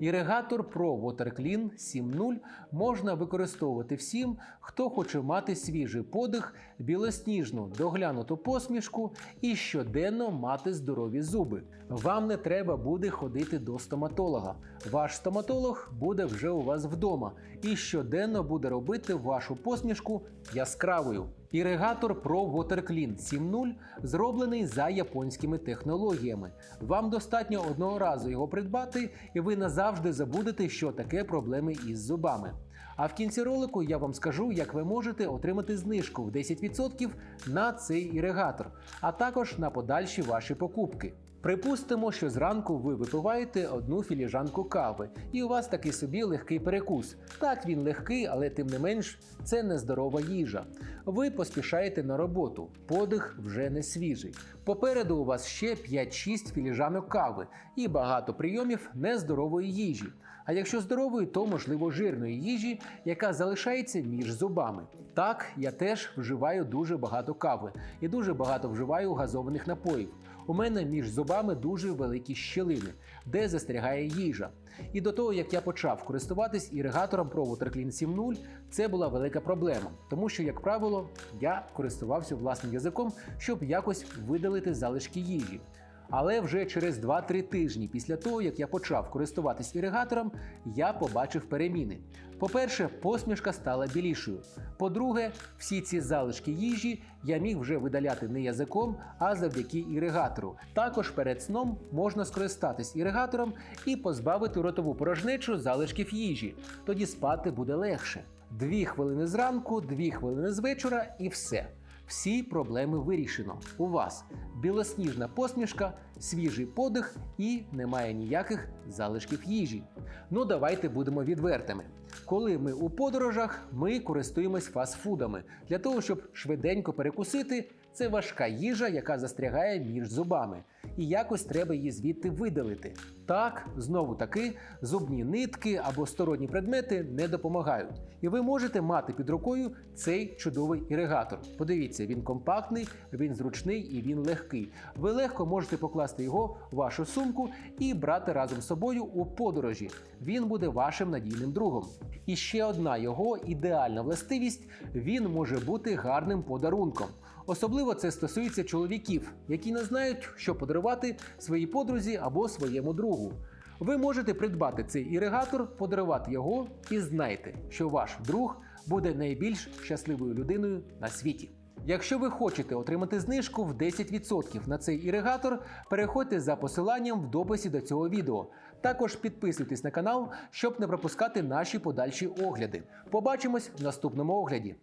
Іригатор Pro WaterClean 7.0 можна використовувати всім, хто хоче мати свіжий подих, білосніжну доглянуту посмішку і щоденно мати здорові зуби. Вам не треба буде ходити до стоматолога. Ваш стоматолог буде вже у вас вдома і щоденно буде робити вашу посмішку яскравою. Іригатор Pro WaterClean 7.0 зроблений за японськими технологіями. Вам достатньо одного разу його придбати, і ви назавжди забудете, що таке проблеми із зубами. А в кінці ролику я вам скажу, як ви можете отримати знижку в 10% на цей іригатор, а також на подальші ваші покупки. Припустимо, що зранку ви випиваєте одну філіжанку кави, і у вас такий собі легкий перекус. Так він легкий, але тим не менш це нездорова їжа. Ви поспішаєте на роботу, подих вже не свіжий. Попереду у вас ще 5-6 філіжанок кави і багато прийомів нездорової їжі. А якщо здорової, то можливо жирної їжі, яка залишається між зубами. Так, я теж вживаю дуже багато кави і дуже багато вживаю газованих напоїв. У мене між зубами дуже великі щілини, де застрягає їжа. І до того, як я почав користуватись іригатором Pro WaterClean 7.0, це була велика проблема, тому що, як правило, я користувався власним язиком, щоб якось видалити залишки їжі. Але вже через 2-3 тижні після того, як я почав користуватись іригатором, я побачив переміни. По-перше, посмішка стала білішою. По-друге, всі ці залишки їжі я міг вже видаляти не язиком, а завдяки іригатору. Також перед сном можна скористатись іригатором і позбавити ротову порожнечу залишків їжі. Тоді спати буде легше. Дві хвилини зранку, дві хвилини з вечора і все. Всі проблеми вирішено. У вас білосніжна посмішка, свіжий подих і немає ніяких залишків їжі. Ну давайте будемо відвертими. Коли ми у подорожах, ми користуємось фастфудами для того, щоб швиденько перекусити. Це важка їжа, яка застрягає між зубами, і якось треба її звідти видалити. Так, знову таки, зубні нитки або сторонні предмети не допомагають. І ви можете мати під рукою цей чудовий іригатор. Подивіться, він компактний, він зручний і він легкий. Ви легко можете покласти його в вашу сумку і брати разом з собою у подорожі. Він буде вашим надійним другом. І ще одна його ідеальна властивість: він може бути гарним подарунком. Особливо це стосується чоловіків, які не знають, що подарувати своїй подрузі або своєму другу. Ви можете придбати цей іригатор, подарувати його і знайте, що ваш друг буде найбільш щасливою людиною на світі. Якщо ви хочете отримати знижку в 10% на цей іригатор, переходьте за посиланням в дописі до цього відео. Також підписуйтесь на канал, щоб не пропускати наші подальші огляди. Побачимось в наступному огляді.